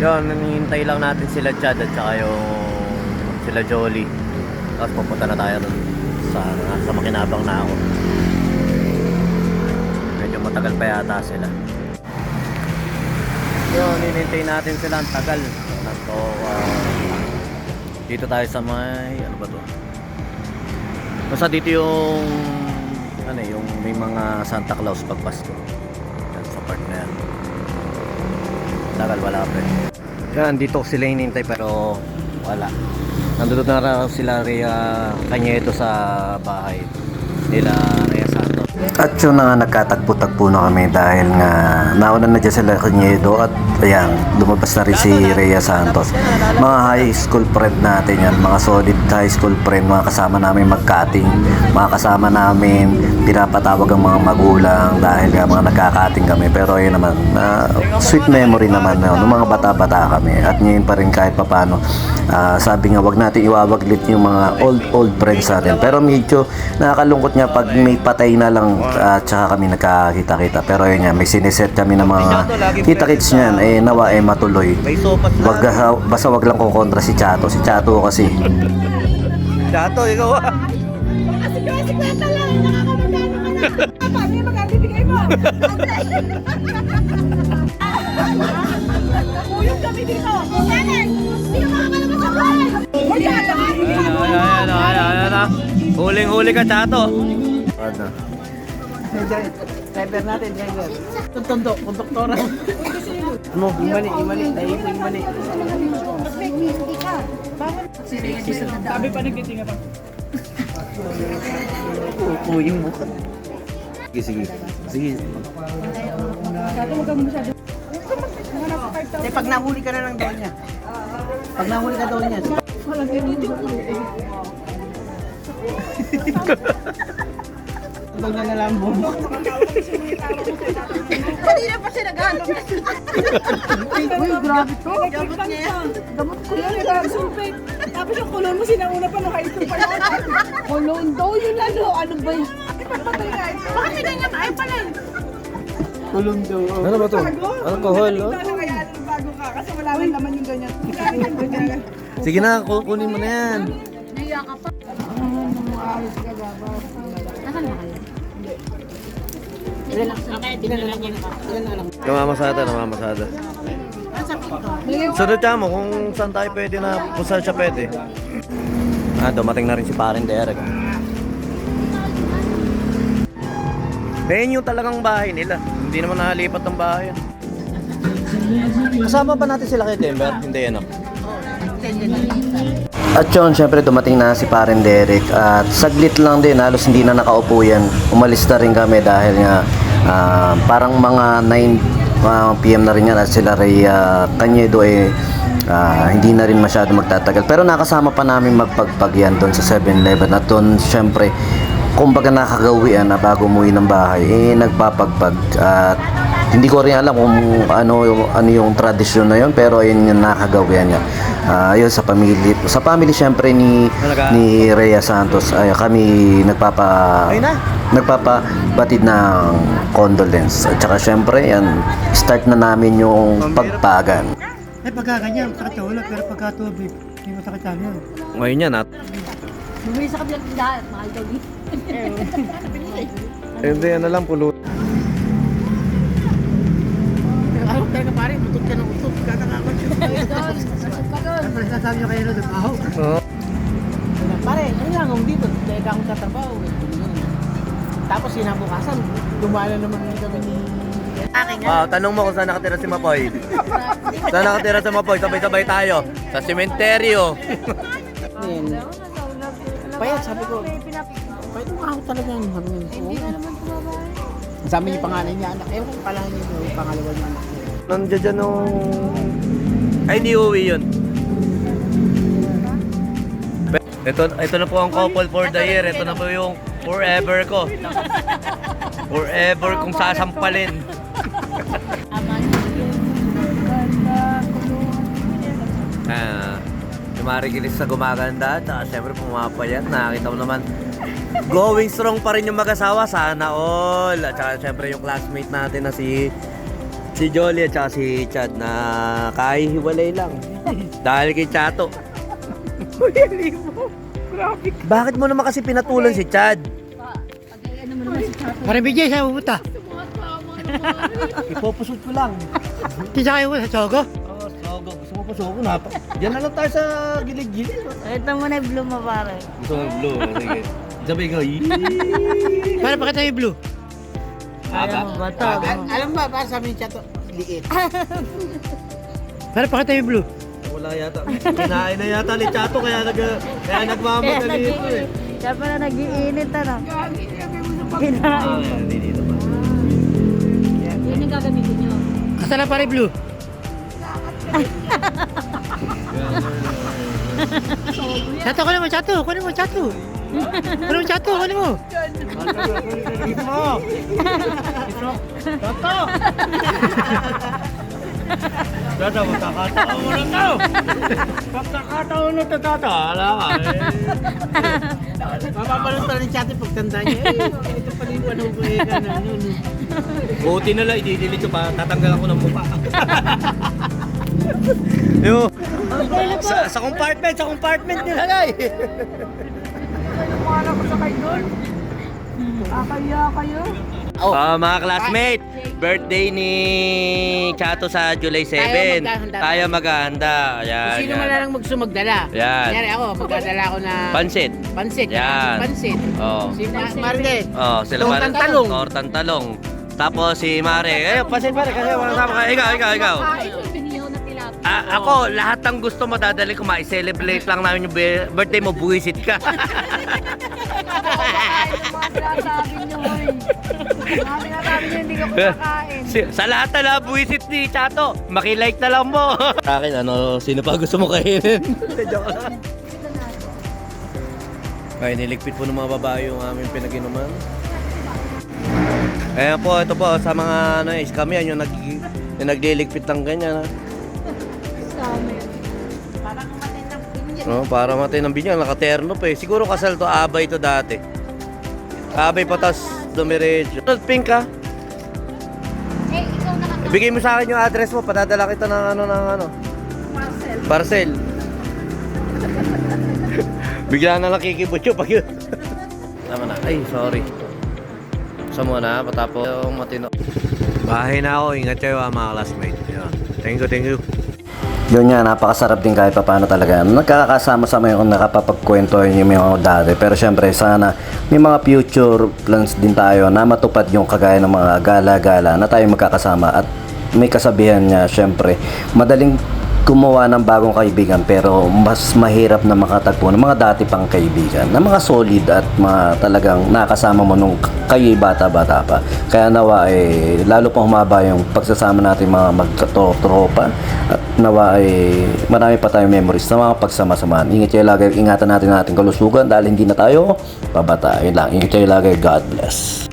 Yun, nanihintay lang natin sila Chad at saka yung sila Jolly. Tapos pupunta na tayo dun sa, sa makinabang na ako. Medyo matagal pa yata sila. Yun, hinintay natin sila ang tagal. So, ah, dito tayo sa may, ano ba to? Basta dito yung, ano eh, yung may mga Santa Claus pag Pasko. Yan, sa part na yan. Tagal, wala pa eh. Yan, dito sila hinintay pero wala. Nandun na sila Rhea Cañedo sa bahay nila Rhea. At yun na nga nagkatagpo-tagpo na kami dahil nga nauna na dyan sila Cañedo at ayan, lumabas na rin si Rhea Santos. Mga high school friend natin yan, mga solid high school friend, mga kasama namin magkating, mga kasama namin pinapatawag ang mga magulang dahil nga mga nagkakating kami. Pero ayun naman, na sweet memory naman no, nung mga bata-bata kami. At ngayon pa rin kahit papano, ah, sabi nga wag natin iwawaglit yung mga old old friends natin. Pero medyo nakakalungkot nga pag may patay na lang at saka kami nagkakita-kita. Pero ayun nga, may siniset kami ng mga kita-kits niyan. Eh, nawa eh matuloy. Wag, basta wag lang kukontra si Chato. Si Chato kasi Dato, ikaw ah. Kasi kasi kwenta lang, nakakamagano ka na. Paano yung magkakibigay mo? Kuyong kami dito. Nanay, hindi ka makakalabas sa bahay. Wala ka. Ayan, ayan. Huling-huli ka, Chato. Ano? Driver natin, driver. Tuntundo, konduktora. Ano? Imani, imani, tayo po imani. Sabi pa nagtitinga pa. Oo, yung mukha. Sige, sige. Sige. Eh, pag nahuli ka na lang daw niya. Pag nahuli ka daw niya. Pag na lang mo. Kanina pa siya nag-ano. Uy, grabe to. Gamot niya yan. Gamot ko yan. Sulfate. Tapos yung kulon mo sinauna pa nung high school pa yan. Kulon daw yun ano. Ano ba yun? Ipagpatay nga ito. Bakit hindi ganyan? Ay pala. Tulong daw. Ano ba to? Alcohol, oh? Ano bago ka? Kasi wala rin naman yung ganyan. Sige na, ku- kunin mo na yan. Namamasada, namamasada. Sunod mo kung saan tayo pwede na, kung saan siya pwede. Ah, dumating na rin si Parin Derek. Yung talagang bahay nila. Hindi naman nakalipat ng bahay. Kasama ba natin sila kay Denver? Hindi ano. At yun, syempre dumating na si Paren Derek at saglit lang din, halos hindi na nakaupo yan. Umalis na rin kami dahil nga ah, parang mga 9 ah, PM na rin yan at sila Ray uh, Cañedo eh ah, hindi na rin masyado magtatagal. Pero nakasama pa namin magpagpag yan doon sa 7-Eleven at doon syempre kumbaga nakagawian na bago umuwi ng bahay eh nagpapagpag at hindi ko rin alam kung ano ano yung tradisyon na yun pero ayun yung nakagawian niya. Ah, yun sa family sa family syempre ni Talaga? ni Rhea Santos ay kami nagpapa Ayun na. nagpapabatid ng condolence at saka syempre yan start na namin yung pagpagan. Eh, pagka ganyan, sakit sa ulo, pero pagka tubig, hindi mo sakit sa ano. Ngayon yan at Bumili sa kabilang tindahan. Mahal daw dito. hindi ano lang pulo. Ayaw talaga pare, butot ka ng utot. Kakakakot siya. Ano ba sinasabi nyo kayo doon? Aho. Pare, ano lang ako dito. Dahil akong tatrabaho. Tapos sinabukasan, dumala naman kami ni... Akin Ah, tanong mo kung saan nakatira si Mapoy. saan nakatira si Mapoy? Sabay-sabay tayo. Sa sementeryo. Payat, sabi ko. Payat mo ako talaga. Sabi niya. Hindi ka naman Sa amin yung pangalan niya, anak. Ewan ko pala niya yung pangalawa niya anak. Nandiyan dyan nung... Ay, hindi uwi yun. Ito, ito na po ang couple for the year. Ito na po yung forever ko. Forever kong sasampalin. Ah, yung marigilis sa gumaganda at saka syempre pumapayat. Nakakita mo naman going strong pa rin yung mag-asawa. Sana all. At saka syempre yung classmate natin na si si Jolly at saka si Chad na kahihiwalay lang. Dahil kay Chato. Bakit mo naman kasi pinatulan si Chad? Parang bigay sa pupunta. Ipopusot ko lang. Di sa kayo sa Chogo. Oo, sogo. Gusto mo pa sogo na. Diyan na lang tayo sa gilid-gilid. Ito mo na yung blue mo pare. Gusto mo blue. Sige. Sabi ko, yee. Para pakita yung blue. Alam mo ba ito? Al- alam ba, para sa amin siya to, liit. Para pakita yung blue. Wala yata. Kinain na yata ni Chato kaya nag kaya nagmamadali ito eh. Siya pala nag-iinit ano. Ah, hindi dito pa. Yan yung gagamitin nyo. Asa na pare blue? Chato, kunin mo, chato, kunin mo, chato. Kunin mo, chato, kunin mo. Dito mo. Chato. Chato, magkakataon mo na to. Magkakataon na to, Chato. Ala ka eh. Mapapalit pa rin siya ate pagtanda niya. Eh, ito pala yung panahon ko eh, gano'n, yun. Buti na lang, i-delete ko pa. Tatanggal ako ng mukha. Yo. Sa, sa compartment, sa compartment nilagay. Wala ko sa kayo doon. Akaya kayo. Oh. mga classmate, birthday ni Chato sa July 7. Tayo maghahanda. Tayo maghahanda. Kung Yan, sino man lang gusto magdala. Yan. Kunyari ako, magdadala ako na Pansit. pansit. Yan. Pansit. Oh. Si Ma- Marde. Oh, sila Tortang talong. Tortang talong. Tapos si Mare. Eh, pansit pare kasi wala sama ka. Ikaw, ikaw, ikaw. Ah, ako, lahat ng gusto mo dadali ko, ma-celebrate lang namin yung bi- birthday mo, buwisit ka. Sabi nyo eh. Sabi na sabi nyo hindi ka kumakain. Si- sa lahat na lang, buwisit ni Chato, makilike na lang mo. Sa akin, ano, sino pa gusto mo kainin? Joke lang. Ay, niligpit po ng mga babae yung aming pinag-inuman. Ayan po, ito po, sa mga ano, eh, scam yan, yung, nag, yung nagliligpit ng ganyan. Ha? No, para matay ng binyan, nakaterno pa eh. Siguro kasal to, abay to dati. Abay pa tas dumiretso. Pink ka. Eh, ikaw. Ibigay mo sa akin yung address mo, padadala kita ng ano ng ano. Parcel. Bigla na lang kikibutyo pag yun. Tama na. Ay, sorry. Sa muna, patapos yung matino. Bahay na ako. Ingat kayo mga classmates. Thank you, thank you. Yun nga, napakasarap din kahit paano talaga. Nagkakasama-sama yung nakapapagkwentuhan yung mga dati. Pero syempre, sana may mga future plans din tayo na matupad yung kagaya ng mga gala-gala na tayo magkakasama. At may kasabihan niya, syempre, madaling gumawa ng bagong kaibigan pero mas mahirap na makatagpo ng mga dati pang kaibigan na mga solid at mga talagang nakasama mo nung kayo bata-bata pa. Kaya nawa eh lalo pang humaba yung pagsasama natin mga magtropa at nawa eh marami pa tayong memories na mga pagsama-samaan ingat kayo lagi ingatan natin ang ating kalusugan dahil hindi na tayo pabata yun lang ingat kayo lagi. God bless